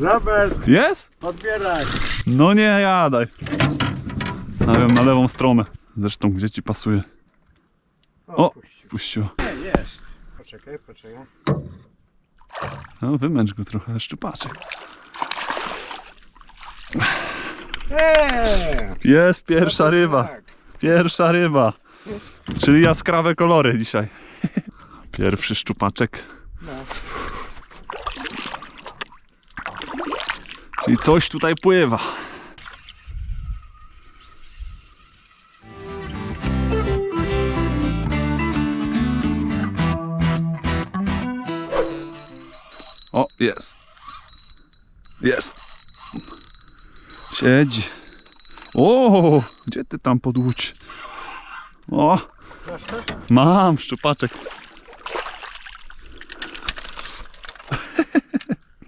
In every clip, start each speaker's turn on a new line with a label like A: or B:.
A: Robert,
B: Jest?
A: podbieraj.
B: No nie jadaj. Na, na lewą stronę. Zresztą gdzie ci pasuje? O,
A: puścił.
B: puściło.
A: Nie, jest. Poczekaj, poczekaj.
B: No wymęcz go trochę, szczupaczek.
A: Eee!
B: Jest pierwsza ryba.
A: Tak.
B: Pierwsza ryba. Czyli jaskrawe kolory dzisiaj. Pierwszy szczupaczek. Czyli coś tutaj pływa. O, jest. Jest. Siedzi. O, gdzie ty tam podłódź? O, mam szczupaczek.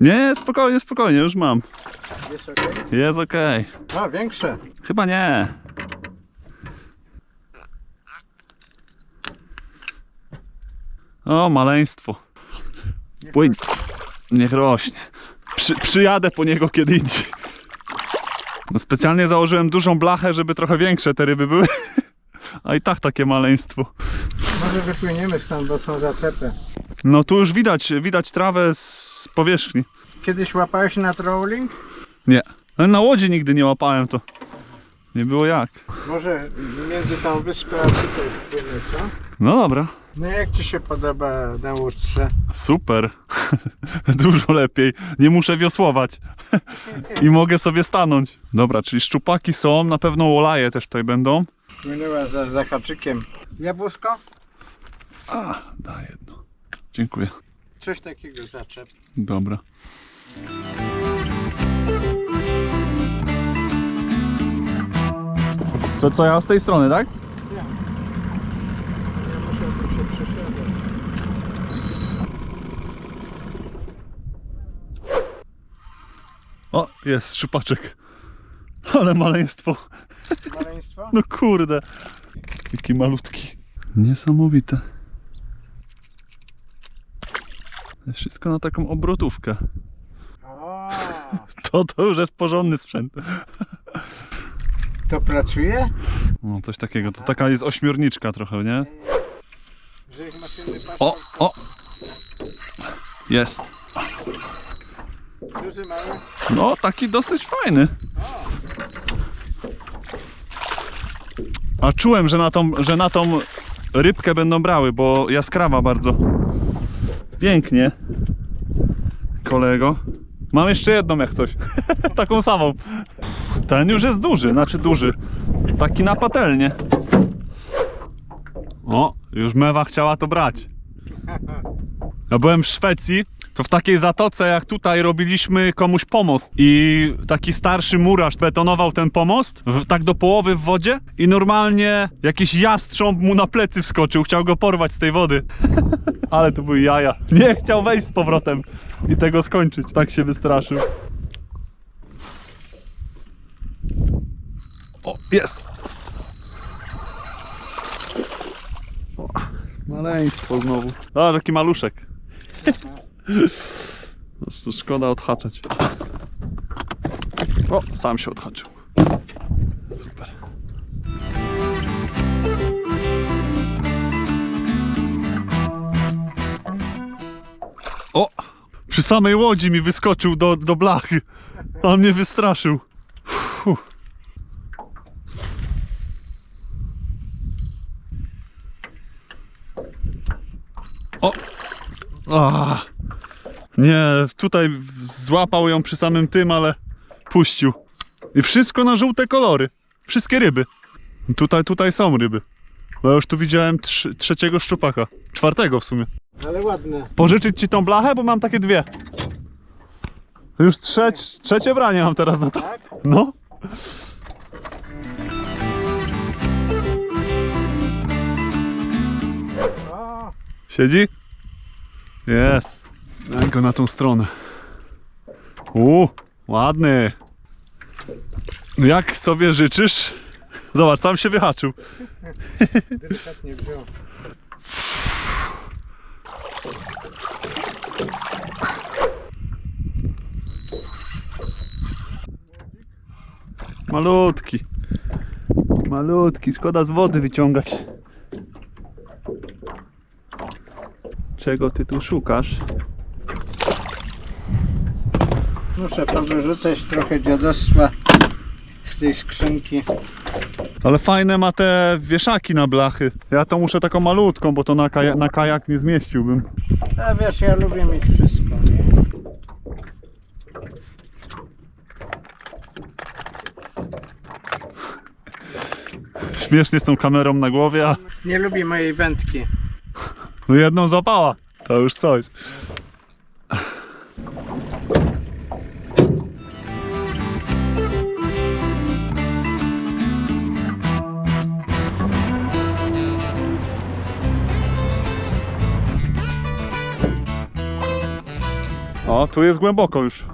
B: Nie, spokojnie, spokojnie, już mam.
A: Jest okej?
B: Jest okej.
A: A, większe.
B: Chyba nie. O, maleństwo. Płyń. Niech rośnie. Przy, przyjadę po niego kiedy indziej. No specjalnie założyłem dużą blachę, żeby trochę większe te ryby były. A i tak takie maleństwo.
A: Może wypłyniemy stąd, bo są zaczepy.
B: No tu już widać, widać trawę z powierzchni.
A: Kiedyś łapałeś na trolling?
B: Nie. Ale na łodzi nigdy nie łapałem to. Nie było jak.
A: Może między tą wyspę a tutaj wpłynie, co?
B: No dobra.
A: No jak Ci się podoba na łódce?
B: Super. Dużo lepiej. Nie muszę wiosłować. I mogę sobie stanąć. Dobra, czyli szczupaki są, na pewno łolaje też tutaj będą.
A: Płynęła za zahaczykiem. Jabłuszko?
B: A, daj jedno. Dziękuję.
A: Coś takiego zaczep.
B: Dobra. To co ja z tej strony, tak?
A: Ja muszę tu się przesiadać.
B: O, jest szczupaczek. Ale maleństwo.
A: Maleństwo?
B: No kurde. Jaki malutki. Niesamowite. Wszystko na taką obrotówkę. To to już jest porządny sprzęt.
A: To pracuje?
B: No, coś takiego. To taka jest ośmiorniczka trochę, nie?
A: Że
B: O, o! Jest.
A: Duży, mały?
B: No, taki dosyć fajny. A czułem, że na tą, że na tą rybkę będą brały, bo jaskrawa bardzo. Pięknie. Kolego. Mam jeszcze jedną jak coś. Taką samą. Ten już jest duży, znaczy duży. Taki na patelnię. O, już mewa chciała to brać. Ja byłem w Szwecji, to w takiej zatoce jak tutaj robiliśmy komuś pomost i taki starszy murarz betonował ten pomost w, tak do połowy w wodzie i normalnie jakiś jastrząb mu na plecy wskoczył, chciał go porwać z tej wody. Ale to były jaja. Nie chciał wejść z powrotem i tego skończyć. Tak się wystraszył. Jest! O, maleństwo znowu. A, taki maluszek. Szkoda odhaczać. O, sam się odhaczył. Super. O! Przy samej łodzi mi wyskoczył do, do blachy. On mnie wystraszył. Fuh. O! Ah. Nie, tutaj złapał ją przy samym tym, ale puścił. I wszystko na żółte kolory. Wszystkie ryby. Tutaj, tutaj są ryby. Bo ja już tu widziałem trz- trzeciego szczupaka. Czwartego w sumie.
A: Ale ładne.
B: Pożyczyć ci tą blachę, bo mam takie dwie. Już trzeć, trzecie branie mam teraz na to.
A: Tak?
B: No. Siedzi? Jest. Daj go na tą stronę. U, ładny. No jak sobie życzysz? Zobacz, sam się wyhaczył. Malutki. Malutki, szkoda z wody wyciągać. Czego ty tu szukasz?
A: Muszę powyrzucać trochę dziadostwa z tej skrzynki.
B: Ale fajne ma te wieszaki na blachy. Ja to muszę taką malutką, bo to na, kaja- na kajak nie zmieściłbym.
A: A wiesz, ja lubię mieć wszystko, nie?
B: Śmiesznie z tą kamerą na głowie, a
A: Nie lubię mojej wędki.
B: No jedną zapała. To już coś. O, tu jest głęboko już.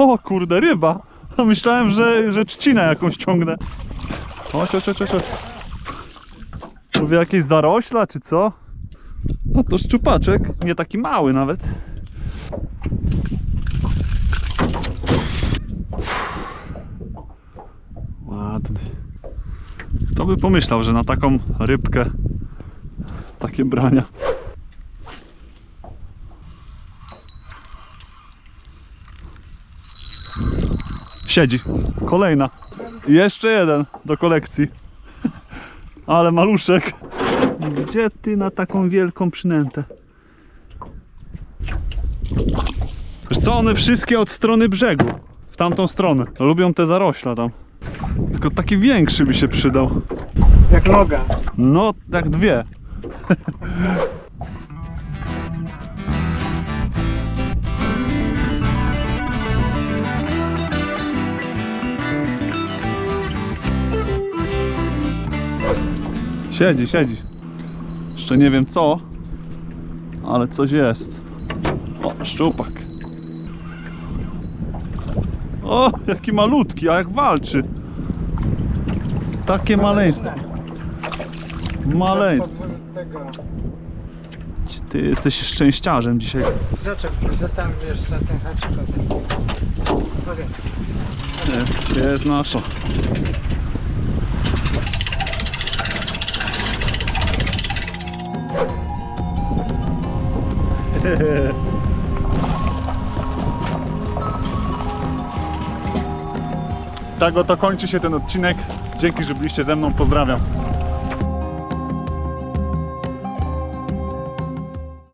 B: O kurde, ryba! Myślałem, że, że trzcinę jakąś ciągnę. Chodź, chodź, chodź, chodź. Mówię jakieś zarośla, czy co? No to szczupaczek, nie taki mały nawet. Ładny. Kto by pomyślał, że na taką rybkę takie brania. Siedzi. Kolejna. Jeszcze jeden do kolekcji. Ale maluszek. Gdzie ty na taką wielką przynętę? Wiesz co, one wszystkie od strony brzegu. W tamtą stronę. Lubią te zarośla tam. Tylko taki większy by się przydał.
A: Jak noga.
B: No, jak dwie. Siedzi, siedzi. Jeszcze nie wiem co, ale coś jest. O, szczupak. O, jaki malutki, a jak walczy. Takie maleństwo. Maleństwo. Ty jesteś szczęściarzem dzisiaj.
A: Zaczep, za tam wiesz, za ten haczyk.
B: jest nasza. Tak oto kończy się ten odcinek. Dzięki, że byliście ze mną. Pozdrawiam.